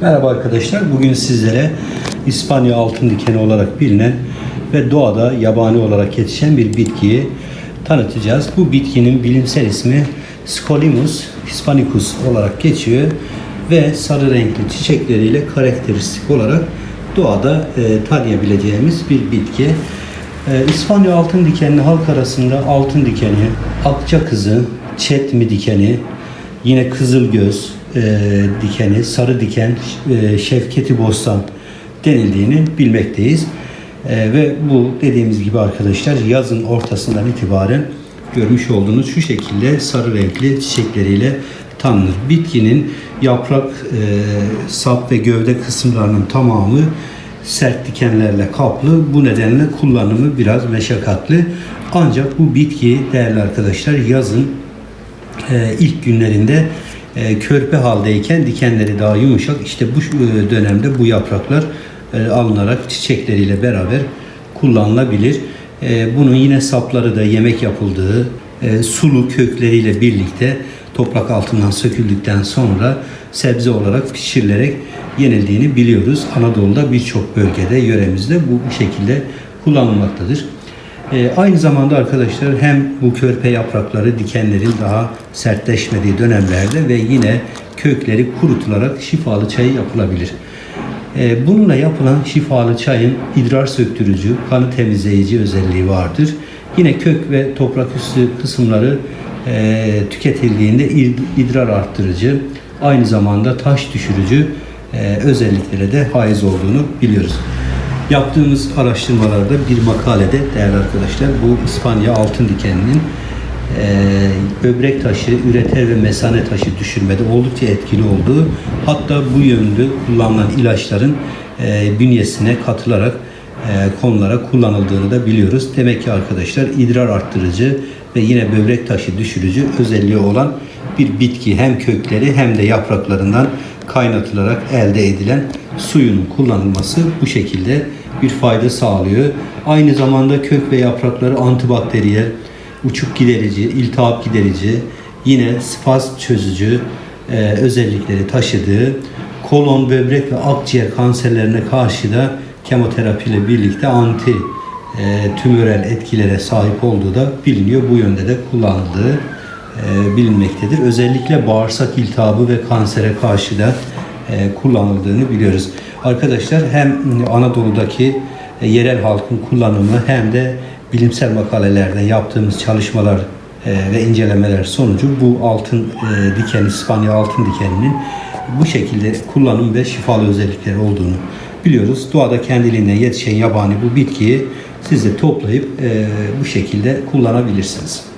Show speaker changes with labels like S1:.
S1: Merhaba arkadaşlar. Bugün sizlere İspanya altın dikeni olarak bilinen ve doğada yabani olarak yetişen bir bitkiyi tanıtacağız. Bu bitkinin bilimsel ismi Scolimus hispanicus olarak geçiyor ve sarı renkli çiçekleriyle karakteristik olarak doğada e, tanıyabileceğimiz bir bitki. E, İspanya altın dikenli halk arasında altın dikeni, akça kızı, çetmi dikeni, yine kızıl göz e, dikeni, sarı diken, e, şevketi bostan denildiğini bilmekteyiz. E, ve bu dediğimiz gibi arkadaşlar yazın ortasından itibaren görmüş olduğunuz şu şekilde sarı renkli çiçekleriyle tanınır. Bitkinin yaprak, e, sap ve gövde kısımlarının tamamı sert dikenlerle kaplı. Bu nedenle kullanımı biraz meşakkatli. Ancak bu bitki değerli arkadaşlar yazın e, ilk günlerinde e, körpe haldeyken dikenleri daha yumuşak. İşte bu e, dönemde bu yapraklar e, alınarak çiçekleriyle beraber kullanılabilir. Bunun yine sapları da yemek yapıldığı sulu kökleriyle birlikte toprak altından söküldükten sonra sebze olarak pişirilerek yenildiğini biliyoruz. Anadolu'da birçok bölgede, yöremizde bu şekilde kullanılmaktadır. E, aynı zamanda arkadaşlar hem bu körpe yaprakları dikenlerin daha sertleşmediği dönemlerde ve yine kökleri kurutularak şifalı çayı yapılabilir. E, bununla yapılan şifalı çayın idrar söktürücü, kanı temizleyici özelliği vardır. Yine kök ve toprak üstü kısımları e, tüketildiğinde id- idrar arttırıcı, aynı zamanda taş düşürücü e, özelliklere de haiz olduğunu biliyoruz. Yaptığımız araştırmalarda bir makalede değerli arkadaşlar bu İspanya altın dikeninin e, böbrek taşı, üreter ve mesane taşı düşürmede oldukça etkili olduğu hatta bu yönde kullanılan ilaçların e, bünyesine katılarak e, konulara kullanıldığını da biliyoruz. Demek ki arkadaşlar idrar arttırıcı ve yine böbrek taşı düşürücü özelliği olan bir bitki hem kökleri hem de yapraklarından kaynatılarak elde edilen suyunun kullanılması bu şekilde bir fayda sağlıyor. Aynı zamanda kök ve yaprakları antibakteriyel, uçuk giderici, iltihap giderici, yine spazm çözücü e, özellikleri taşıdığı kolon, böbrek ve akciğer kanserlerine karşı da kemoterapi ile birlikte anti e, tümörel etkilere sahip olduğu da biliniyor. Bu yönde de kullanıldığı e, bilinmektedir. Özellikle bağırsak iltihabı ve kansere karşı da kullanıldığını biliyoruz. Arkadaşlar hem Anadolu'daki e, yerel halkın kullanımı hem de bilimsel makalelerden yaptığımız çalışmalar e, ve incelemeler sonucu bu altın e, diken, İspanya altın dikeninin bu şekilde kullanım ve şifalı özellikleri olduğunu biliyoruz. Doğada kendiliğinden yetişen yabani bu bitkiyi siz de toplayıp e, bu şekilde kullanabilirsiniz.